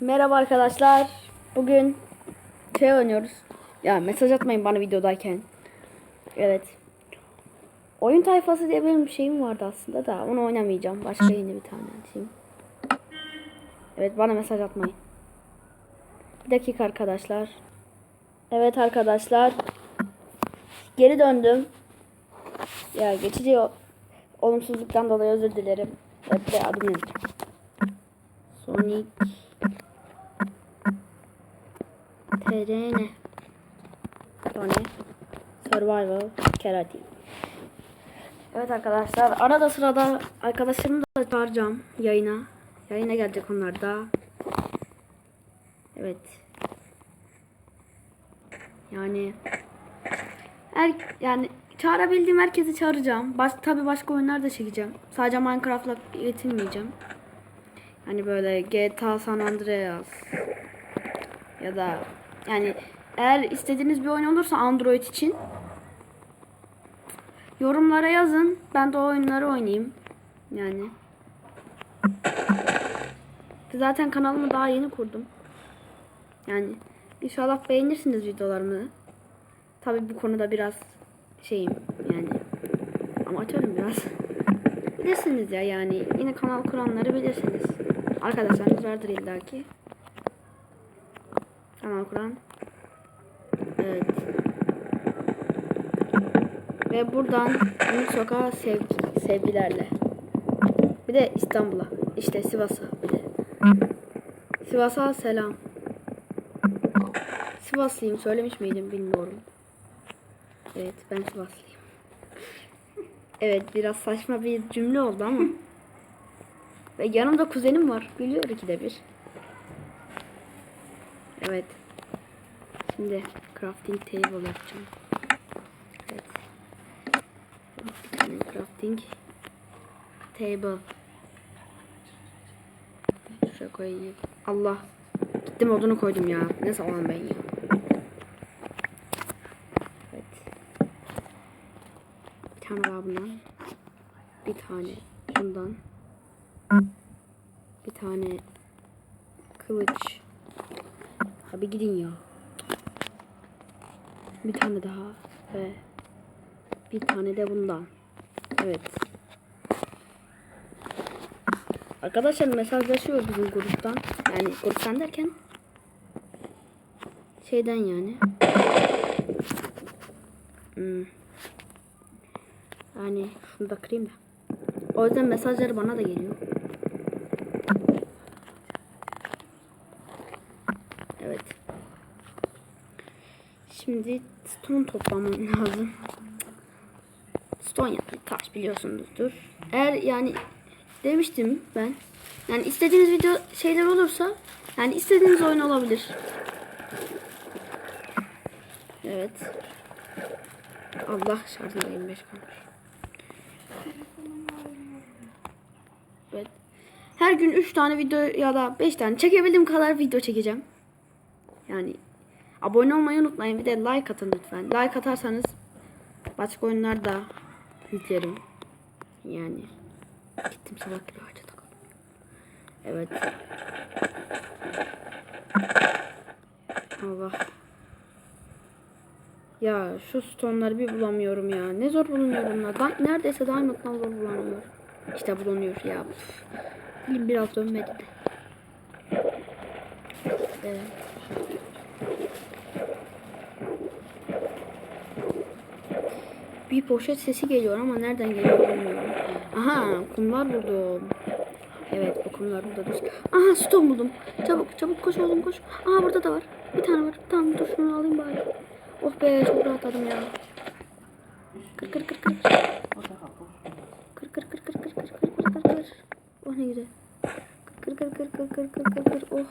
Merhaba arkadaşlar. Bugün şey oynuyoruz. Ya mesaj atmayın bana videodayken. Evet. Oyun tayfası diye benim bir şeyim vardı aslında da onu oynamayacağım. Başka yeni bir tane şeyim. Evet bana mesaj atmayın. Bir dakika arkadaşlar. Evet arkadaşlar. Geri döndüm. Ya geçici olumsuzluktan dolayı özür dilerim. Evet adım. Sonic TRN Sonic Survival Karate Evet arkadaşlar arada sırada arkadaşlarımı da çağıracağım yayına. Yayına gelecek onlar da. Evet. Yani her yani çağırabildiğim herkesi çağıracağım. Baş, tabii başka oyunlar da çekeceğim. Sadece Minecraft'la yetinmeyeceğim. Hani böyle GTA San Andreas ya da yani eğer istediğiniz bir oyun olursa Android için yorumlara yazın. Ben de o oyunları oynayayım. Yani zaten kanalımı daha yeni kurdum. Yani inşallah beğenirsiniz videolarımı. Tabii bu konuda biraz şeyim yani amatörüm biraz. Bilirsiniz ya yani yine kanal kuranları bilirsiniz. Arkadaşlarınız vardır illaki. Kanal kuran. Evet. Ve buradan Ümit Sokağa sevgi, sevgilerle. Bir de İstanbul'a. İşte Sivas'a bir de. Sivas'a selam. Sivaslıyım söylemiş miydim bilmiyorum. Evet ben Sivaslıyım. Evet biraz saçma bir cümle oldu ama. Ve yanımda kuzenim var. Biliyor ikide bir. Evet. Şimdi crafting table yapacağım. Evet. Crafting table. Şuraya koyayım. Allah. Gittim odunu koydum ya. Ne salam ben ya. Evet. Bir tane daha bundan. Bir tane bundan. Bir tane kılıç. Abi gidin ya. Bir tane daha ve bir tane de bundan. Evet. Arkadaşlar mesajlaşıyor bizim gruptan. Yani gruptan derken şeyden yani. Hmm. Yani şunu da kırayım da. O yüzden mesajları bana da geliyor. Evet. Şimdi stone toplamam lazım. Stone yani taş biliyorsunuzdur. Eğer yani demiştim ben. Yani istediğiniz video şeyler olursa yani istediğiniz oyun olabilir. Evet. Allah şarjında 25 kalmış. Evet. Her gün 3 tane video ya da 5 tane çekebildiğim kadar video çekeceğim. Yani abone olmayı unutmayın. Bir de like atın lütfen. Like atarsanız başka oyunlar da yüklerim. Yani gittim sabah gibi ağaca. Evet. Allah. Ya şu stoneları bir bulamıyorum ya. Ne zor bulunuyor bunlar. Da neredeyse diamond'dan zor bulunuyor. İşte bulunuyor ya. Üf. Dilim biraz dönmedi de. Evet. Bir poşet sesi geliyor ama nereden geliyor bilmiyorum. Aha kumlar buldum. Evet bu kumlar burada dur. Aha stone buldum. Çabuk çabuk koş oğlum koş. Aha burada da var. Bir tane var. Tamam dur şunu alayım bari. Oh be çok rahatladım ya. Kır kır kır kır. Kır kır kır kır kır kır kır kır kır kır. Oh ne güzel. Kır kır kır kır kır kır kır kır oh.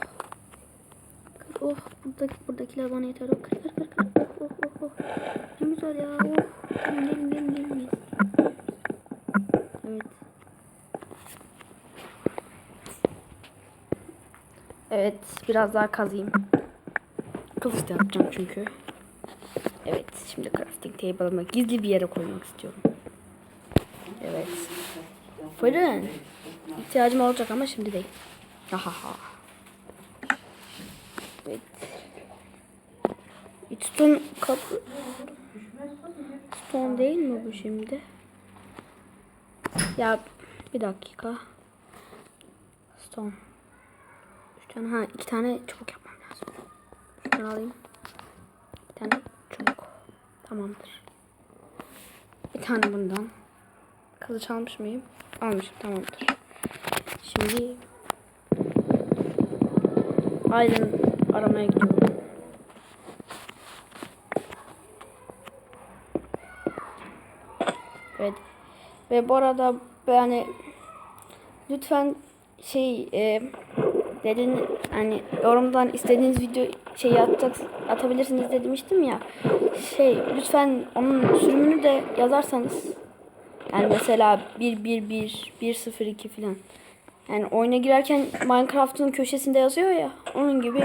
Kır oh buradaki buradakiler bana yeter. Oh kır kır kır kır. Oh oh oh oh. Ne güzel ya. Oh. Evet biraz daha kazayım. Kılıç da yapacağım çünkü. Evet şimdi crafting table'ımı gizli bir yere koymak istiyorum. Evet. Fırın. İhtiyacım olacak ama şimdi değil. Ha ha ha. Evet. Stone kapı. Stone değil mi bu şimdi? Ya bir dakika. Stone. Tane, ha iki tane çubuk yapmam lazım. Şunu alayım. Bir tane çubuk. Tamamdır. Bir tane bundan. Kılıç almış mıyım? Almışım tamamdır. Şimdi Iron aramaya gidiyorum. Evet. Ve bu arada yani lütfen şey e, dedin hani yorumdan istediğiniz video şey atacak atabilirsiniz de demiştim ya. Şey lütfen onun sürümünü de yazarsanız yani mesela 111 102 falan. Yani oyuna girerken Minecraft'ın köşesinde yazıyor ya. Onun gibi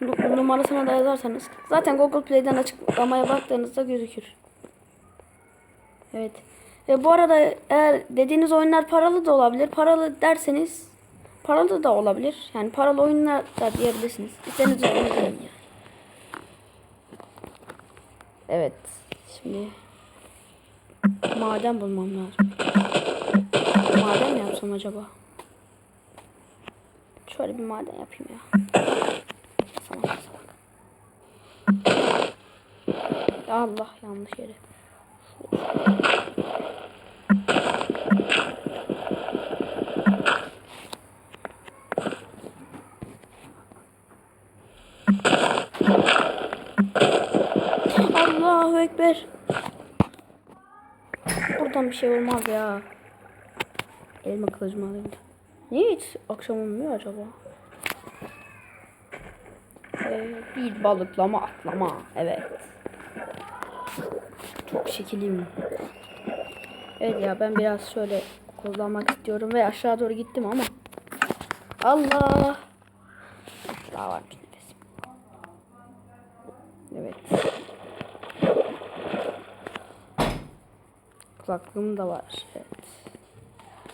nu- numarasına da yazarsanız. Zaten Google Play'den açıklamaya baktığınızda gözükür. Evet. Ve bu arada eğer dediğiniz oyunlar paralı da olabilir. Paralı derseniz paralı da olabilir. Yani paralı oyunlar da diyebilirsiniz. İstediğiniz oyunu deyin yani. Evet. Şimdi maden bulmam lazım. Maden mi yapsam acaba? Şöyle bir maden yapayım ya. Salak salak. Allah yanlış yere. Ekber. Buradan bir şey olmaz ya. Elma kılıcımı alayım da. Niye hiç akşam olmuyor acaba? Ee, bir balıklama atlama. Evet. Çok şekiliyim. Evet ya ben biraz şöyle kullanmak istiyorum ve aşağı doğru gittim ama. Allah. Daha varmış nefesim. Evet. Kulaklığım da var. Evet.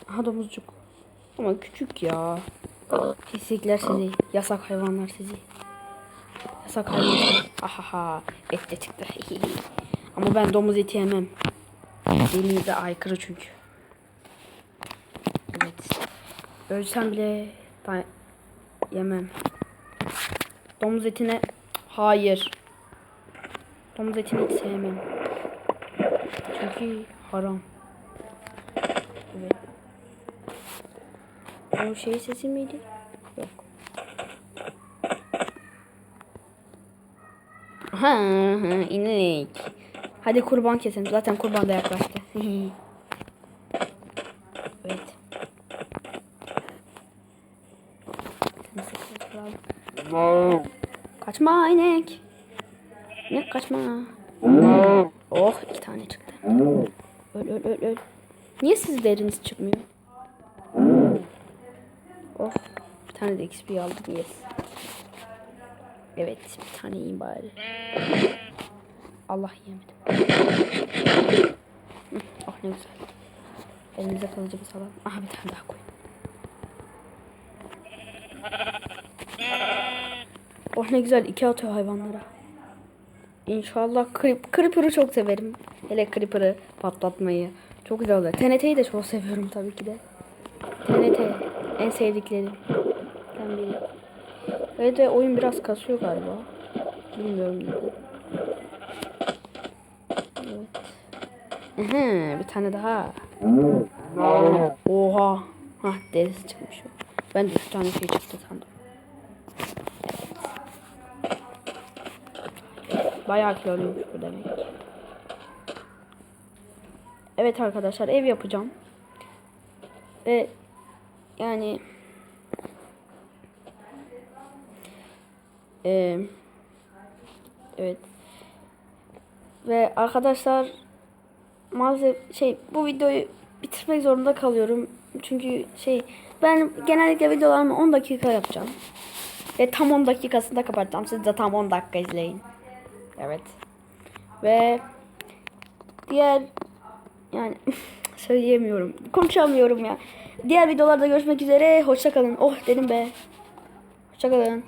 Aha domuzcuk. Ama küçük ya. Pislikler sizi. Yasak hayvanlar sizi. Yasak hayvanlar. Ahaha. Et de çıktı. Ama ben domuz eti yemem. Dinimize aykırı çünkü. Evet. Ölsem bile yemem. Domuz etine hayır. Domuz etini hiç sevmem. Çünkü haram. Evet. O şey sesi miydi? Yok. Ha, ha inek. Hadi kurban keselim. Zaten kurban da yaklaştı. evet. Kaçma inek. İnek kaçma. Oh iki tane çıktı. Öl öl öl öl. Niye siz deriniz çıkmıyor? Oh bir tane de XP aldım yes. Evet bir tane yiyeyim bari. Allah yemedim. Oh ne güzel. Elimize kalıcı bir salam. Aha bir tane daha koy. Oh ne güzel iki atıyor hayvanlara. İnşallah Creep, Creeper'ı çok severim. Hele Creeper'ı patlatmayı. Çok güzel oluyor. TNT'yi de çok seviyorum tabii ki de. TNT en sevdiklerimden biri. Evet ve oyun biraz kasıyor galiba. Bilmiyorum. Evet. Aha, bir tane daha. Oha. Hah derisi çıkmış. Ben de üç tane şey çıktı sandım. Bayağı kiloluymuş bu demek. Evet arkadaşlar ev yapacağım. Ve yani Ee, evet. Ve arkadaşlar maalesef şey bu videoyu bitirmek zorunda kalıyorum. Çünkü şey ben genellikle videolarımı 10 dakika yapacağım. Ve tam 10 dakikasında kapatacağım. Siz de tam 10 dakika izleyin. Evet. Ve diğer yani söyleyemiyorum. Konuşamıyorum ya. Diğer videolarda görüşmek üzere. Hoşça kalın. Oh dedim be. Hoşça kalın.